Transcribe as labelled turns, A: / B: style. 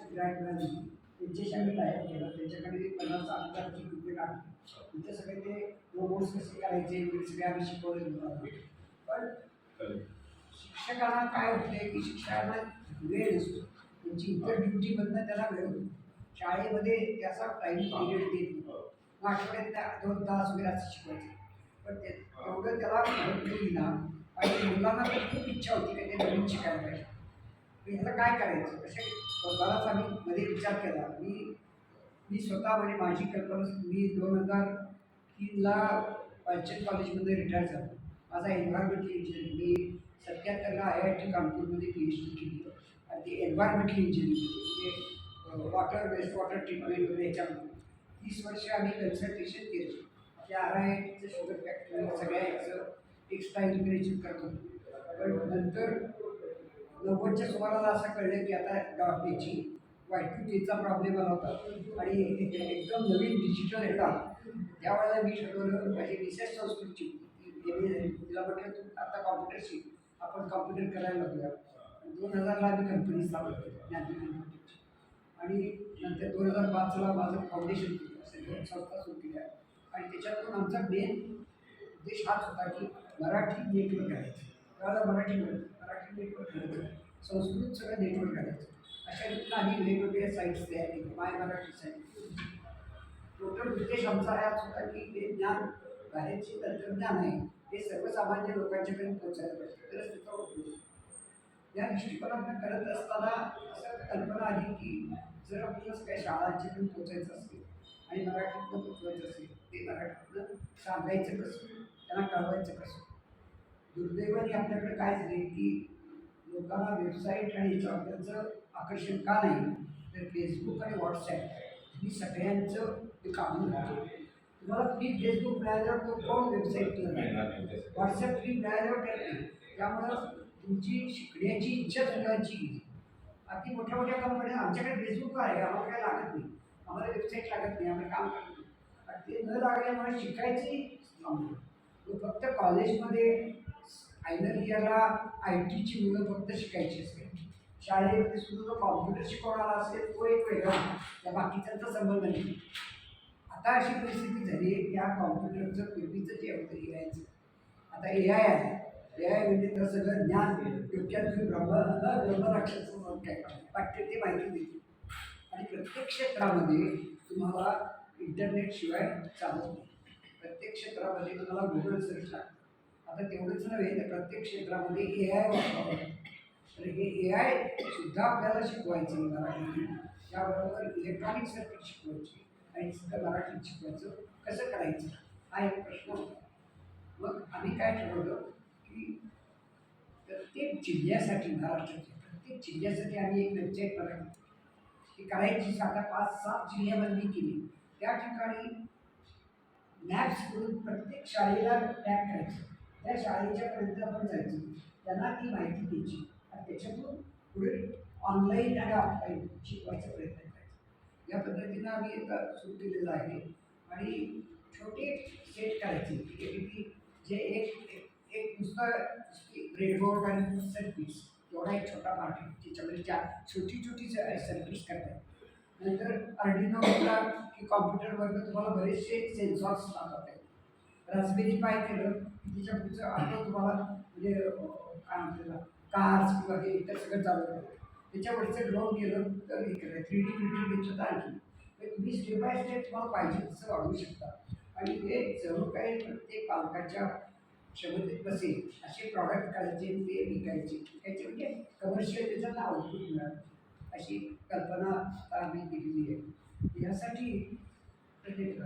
A: Manager त्यांच्याशी type केला. त्यांच्याकडे पन्नास हजारची रुपये काढले तिथे सगळे ते रोबोट्स कसे करायचे वगैरे सगळे आम्ही शिकवले. पण शिक्षकांना काय होते की शिक्षकांना वेळ नसतो. त्यांची इतर ड्युटीमधनं त्याला वेळ होतो. शाळेमध्ये त्याचा टाईम पिरियड देत नाही. मग आठवड्यात दोन तास वगैरे असं शिकवायचं. पण ते एवढं त्याला भेटली ना आणि मुलांना तर खूप इच्छा होती की ते नवीन शिकायला पाहिजे. तर ह्याला काय करायचं? असे बराच आम्ही मध्ये विचार केला. मी मी स्वतः म्हणजे माझी कल्पना मी दोन हजार तीनला पालचंद कॉलेजमध्ये रिटायर झालो. माझा एन्व्हायरमेंटल इंजिनिअरिंग मी सत्याहत्तरला आय आय टी कानपूरमध्ये पी एच डी केली. आणि ती एन्व्हायरमेंटल इंजिनिअरिंग म्हणजे वॉटर वेस्ट वॉटर ट्रीटमेंट वगैरे याच्यामध्ये. तीस वर्ष आम्ही कन्सल्टेशन केलं. आपल्या आर आय टीचं शुगर फॅक्टरी सगळ्या याचं टेक्स्टाईल वगैरे करत होतो. पण नंतर नव्वदच्या सुमाराला असं कळलं की आता डॉक्टरची वायटूटीचा प्रॉब्लेम आला होता. आणि एकदम नवीन डिजिटल येता त्यावेळेला मी ठरवलं माझी विशेष संस्कृतची तिला म्हटलं तू आता कॉम्प्युटरशी आपण कॉम्प्युटर करायला लागूया. दोन हजारला आम्ही कंपनी स्थापन केली ज्ञानदीप आणि नंतर दोन हजार पाचला माझं फाउंडेशन केलं संस्था सुरू केल्या. आणि त्याच्यातून आमचा मेन उद्देश हाच होता की मराठी नेटवर्क करायचं त्यावेळेला मराठी नेटवर्क संस्कृत सगळं नेटवर्क करायचं अशा काही आम्ही वेगवेगळ्या साईट्स तयार केले माय मराठी साईट टोटल उद्देश आमचा हाच होता की हे ज्ञान बाहेरचे तंत्रज्ञान आहे हे सर्वसामान्य लोकांच्याकडे पोहोचायला पाहिजे. तरच त्याचा उपयोग या दृष्टिकोनातून करत असताना असं कल्पना आली की जर आपल्याला काही शाळांच्याकडे पोचायचं असेल आणि मराठीतनं पोचवायचं असेल ते मराठीतनं सांगायचं कसं? त्यांना कळवायचं कसं? दुर्दैवाने आपल्याकडे काय झाले की लोकांना वेबसाईट आणि त्यांचं आकर्षण का नाही तर फेसबुक आणि व्हॉट्सॲप ही सगळ्यांचं ते होतं. तुम्हाला फ्री फेसबुक मिळाल्यावर तो कोण वेबसाईट व्हॉट्सॲप फ्री मिळाल्यावर करते त्यामुळं तुमची शिकण्याची इच्छा सगळ्यांची गेली. अगदी मोठ्या मोठ्या कंपन्या आमच्याकडे फेसबुक आहे आम्हाला काय लागत नाही. आम्हाला वेबसाईट लागत नाही आम्ही काम करत नाही. आणि ते न लागल्यामुळे शिकायची थांबलो तो फक्त कॉलेजमध्ये फायनल इयरला आय टीची मुलं फक्त शिकायची असते शाळेमध्ये सुद्धा जो कॉम्प्युटर शिकवणारा असेल तो एक वेगळा. त्या बाकीच्यांचा संबंध नाही. आता अशी परिस्थिती झाली आहे की या कॉम्प्युटरचं पूर्वीचं जे होतं ए आयचं आता ए आय आहे. ए आय म्हणजे तर सगळं ज्ञान. डोक्यात तुम्ही ब्रह्म ब्रह्मराक्षाचं काय वाटते ते माहिती देते आणि प्रत्येक क्षेत्रामध्ये तुम्हाला इंटरनेटशिवाय चालत नाही. प्रत्येक क्षेत्रामध्ये तुम्हाला गुगल सर्च लागतं. आता तेवढंच नव्हे तर प्रत्येक क्षेत्रामध्ये ए आय वापरावं. तर हे ए आय सुद्धा आपल्याला शिकवायचं आहे मराठी त्याबरोबर इलेक्ट्रॉनिक सर्किट शिकवायची आणि सुद्धा मराठीत शिकवायचं. कसं करायचं? हा एक प्रश्न होता. मग आम्ही काय ठरवलं की प्रत्येक जिल्ह्यासाठी महाराष्ट्राच्या प्रत्येक जिल्ह्यासाठी आम्ही एक वेबसाईट बनवली. ती करायची साधा पाच सात जिल्ह्यामध्ये केली. त्या ठिकाणी मॅप्स करून प्रत्येक शाळेला मॅप करायचं. त्या शाळेच्या पर्यंत आपण जायचं. त्यांना ती माहिती द्यायची. आणि त्याच्यातून पुढे ऑनलाईन आणि ऑफलाईन शिकवायचा प्रयत्न करायचा. या पद्धतीनं आम्ही एक सुरू केलेलं आहे. आणि छोटे सेट करायचे. की किती जे एक एक- नुसतं ब्रेडबोर्ड आणि सर्किट्स एवढा एक छोटा पार्ट आहे. त्याच्यामध्ये चार छोटी छोटी सर्किट्स करतात. नंतर अर्डिनो की कॉम्प्युटरवरनं तुम्हाला बरेचसे सेन्सॉर्स लागत आहेत रासबेरी पाय केलं तिच्या त्याच्या पुढचं ऑटो तुम्हाला म्हणजे काय म्हटलेला कार्स किंवा हे इतर सगळं चालवलं त्याच्यावरचं ड्रोन गेलं तर हे केलं थ्री डी प्रिंटिंग त्याच्यात आणखी. तर तुम्ही स्टेप बाय स्टेप तुम्हाला पाहिजे तसं वाढवू शकता. आणि हे जणू काही प्रत्येक पालकाच्या क्षमतेत बसेल असे प्रॉडक्ट करायचे ते विकायचे. विकायचे म्हणजे कमर्शियल त्याच्यात आउटपुट मिळालं अशी कल्पना आम्ही केलेली आहे. यासाठी प्रत्येक